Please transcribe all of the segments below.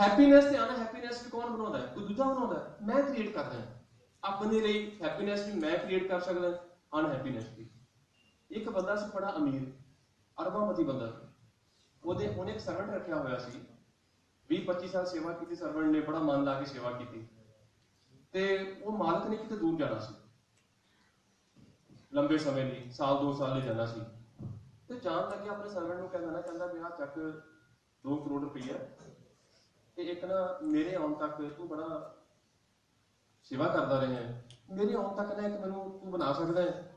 Happiness ਤੇ ਅਨਹੈਪੀਨੈਸ ਕੌਣ ਬਣਾਉਂਦਾ ਹੈ? ਕੋਈ ਦੂਜਾ ਬਣਾਉਂਦਾ ਮੈਂ ਕ੍ਰੀਏਟ ਕਰਦਾ ਹਾਂ। ਆਪਣੇ ਲਈ ਹੈਪੀਨੈਸ ਵੀ ਮੈਂ ਕ੍ਰੀਏਟ ਕਰ ਸਕਦਾ ਅਨਹੈਪੀਨੈਸ ਵੀ। ਇੱਕ ਬੰਦਾ ਸੀ, ਬੜਾ ਅਮੀਰ ਅਰਬਾਪਤੀ ਬੰਦਾ ਉਹਦੇ, ਉਹਨੇ ਇੱਕ ਸਰਵੈਂਟ ਰੱਖਿਆ ਹੋਇਆ ਸੀ। 20 25 ਸਾਲ ਸੇਵਾ ਕੀਤੀ ਸਰਵੈਂਟ ਨੇ ਬੜਾ ਮਨ ਲਾ ਕੇ ਸੇਵਾ ਕੀਤੀ। ਤੇ ਉਹ ਮਾਲਕ ਨੇ ਕਿਤੇ ਦੂਰ ਜਾਣਾ ਸੀ। ਲੰਬੇ ਸਮੇਂ ਲਈ, ਸਾਲ 2 ਸਾਲ ਲਈ ਜਾਣਾ ਸੀ। ਤੇ ਜਾਣ ਲੱਗੇ ਆਪਣੇ ਸਰਵੈਂਟ ਨੂੰ, ਕਹਿੰਦਾ ਨਾ, ਕਹਿੰਦਾ ਵੀ ਆਹ ਚੱਕ 2 ਕਰੋੜ ਰੁਪਈਆ ਤੇ ਇੱਕ ਨਾ ਮੇਰੇ ਆਉਣ ਤੱਕ ਤੂੰ ਬੜਾ ਸੇਵਾ ਕਰਦਾ ਰਿਹਾ ਹੈ। ਮੇਰੇ ਆਉਣ ਤੱਕ ਨਾ ਇੱਕ ਮੈਨੂੰ ਤੂੰ ਬਣਾ ਸਕਦਾ ਹੈ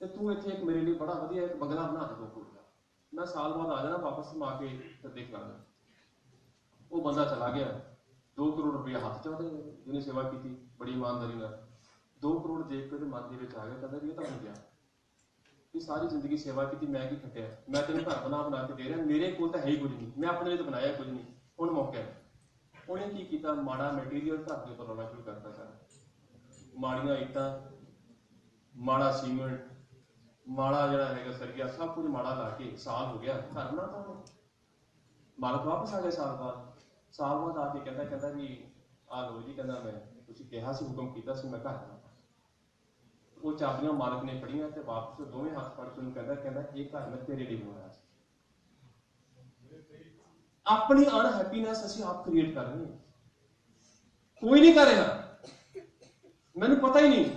ਤੇ ਤੂੰ ਇੱਥੇ ਇੱਕ ਮੇਰੇ ਲਈ ਬੜਾ ਵਧੀਆ ਇੱਕ ਬੰਗਲਾ ਬਣਾ ਦੇ ਦੋ। ਮੈਂ ਸਾਲ ਬਾਅਦ ਆ ਜਾਣਾ, ਵਾਪਸ ਮਾ ਕੇ ਤੇ ਦੇਖ ਲਾਂਗਾ ਉਹ ਬੰਦਾ ਚਲਾ ਗਿਆ। 2 ਕਰੋੜ ਰੁਪਇਆ ਹੱਥ ਚ ਉਹਦੇ, ਜਿਹਨੇ ਸੇਵਾ ਕੀਤੀ, ਬੜੀ ਇਮਾਨਦਾਰੀ ਨਾਲ। 2 ਕਰੋੜ ਦੇਖ ਕੇ ਉਹਦੇ ਮਨ ਦੇ ਵਿੱਚ ਆ ਗਿਆ, ਕਹਿੰਦਾ ਵੀ ਇਹ ਤਾਂ ਹੋ ਗਿਆ। ਇਹ ਸਾਰੀ ਜ਼ਿੰਦਗੀ ਸੇਵਾ ਕੀਤੀ, ਮੈਂ ਕੀ ਖੱਟਿਆ? ਮੈਂ ਤੈਨੂੰ ਘਰ ਬਣਾ ਬਣਾ ਕੇ ਦੇ ਰਿਹਾ, ਮੇਰੇ ਕੋਲ ਤਾਂ ਹੈ ਹੀ ਕੁਝ ਨਹੀਂ। ਮੈਂ ਆਪਣੇ ਲਈ ਤਾਂ ਬਣਾਇਆ ਕੁਝ ਨਹੀਂ। ਹੁਣ ਮੌਕਾ ਹੈ। ਉਹਨੇ ਕੀ ਕੀਤਾ? ਮਾੜਾ ਮਟੀਰੀਅਲ ਘਰ ਦੇ ਉੱਪਰ ਲਾਉਣਾ ਸ਼ੁਰੂ ਕਰਤਾ ਸਾਰਾ। ਮਾੜੀਆਂ ਇੱਟਾਂ, ਮਾੜਾ ਸੀਮੈਂਟ ਮਾੜਾ ਜਿਹੜਾ ਹੈਗਾ ਸਰੀਆ, ਸਭ ਕੁਝ ਮਾੜਾ ਲਾ ਕੇ ਸਾਲ ਹੋ ਗਿਆ। ਘਰ ਤਾਂ ਮਾਲਕ ਵਾਪਸ ਆ ਗਿਆ ਸਾਲ ਬਾਅਦ। ਸਾਲ ਬਾਅਦ ਆ ਕੇ ਕਹਿੰਦਾ ਕਹਿੰਦਾ ਵੀ ਆ ਲੋ ਜੀ, ਕਹਿੰਦਾ ਮੈਂ, ਤੁਸੀਂ ਕਿਹਾ ਸੀ, ਹੁਕਮ ਕੀਤਾ ਸੀ, ਮੈਂ ਘਰ ਬਣਾ ਉਹ ਚਾਬੀਆਂ ਮਾਲਕ ਨੇ ਫੜੀਆਂ ਤੇ ਵਾਪਸ ਦੋਵੇਂ ਹੱਥ ਫੜ ਕੇ ਉਹਨੂੰ ਕਹਿੰਦਾ ਕਹਿੰਦਾ, ਇਹ ਘਰ ਮੈਂ ਤੇਰੇ ਲਈ ਬਣਾਇਆ ਸੀ। ਆਪਣੀ ਅਨਹੈਪੀਨੈਸ ਅਸੀਂ ਆਪ ਕ੍ਰੀਏਟ ਕਰ ਰਹੇ ਹਾਂ। ਕੋਈ ਨਹੀਂ ਕਰ ਰਿਹਾ ਮੈਨੂੰ ਪਤਾ ਹੀ ਨਹੀਂ।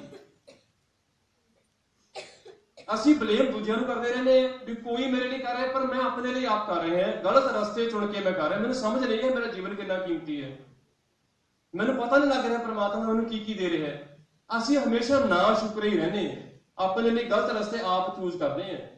ਅਸੀਂ ਬਲੇਮ ਦੂਜਿਆਂ ਨੂੰ ਕਰਦੇ ਰਹਿੰਦੇ ਹਾਂ ਵੀ ਕੋਈ ਮੇਰੇ ਲਈ ਕਰ ਰਿਹਾ, ਪਰ ਮੈਂ ਆਪਣੇ ਲਈ ਆਪ ਕਰ ਰਿਹਾ ਹਾਂ। ਗਲਤ ਰਸਤੇ ਚੁਣ ਕੇ ਮੈਂ ਕਰ ਰਿਹਾ। ਮੈਨੂੰ ਸਮਝ ਨਹੀਂ ਹੈ ਮੇਰਾ ਜੀਵਨ ਕਿੰਨਾ ਕੀਮਤੀ ਹੈ। ਮੈਨੂੰ ਪਤਾ ਨਹੀਂ ਲੱਗ ਰਿਹਾ ਪ੍ਰਮਾਤਮਾ ਮੈਨੂੰ ਕੀ ਕੀ ਦੇ ਰਿਹਾ ਹੈ। ਅਸੀਂ ਹਮੇਸ਼ਾ ਨਾ ਸ਼ੁਕਰ ਹੀ ਰਹਿੰਦੇ ਆਪਣੇ ਲਈ ਗਲਤ ਰਸਤੇ ਆਪ ਚੂਜ਼ ਕਰਦੇ ਹਾਂ।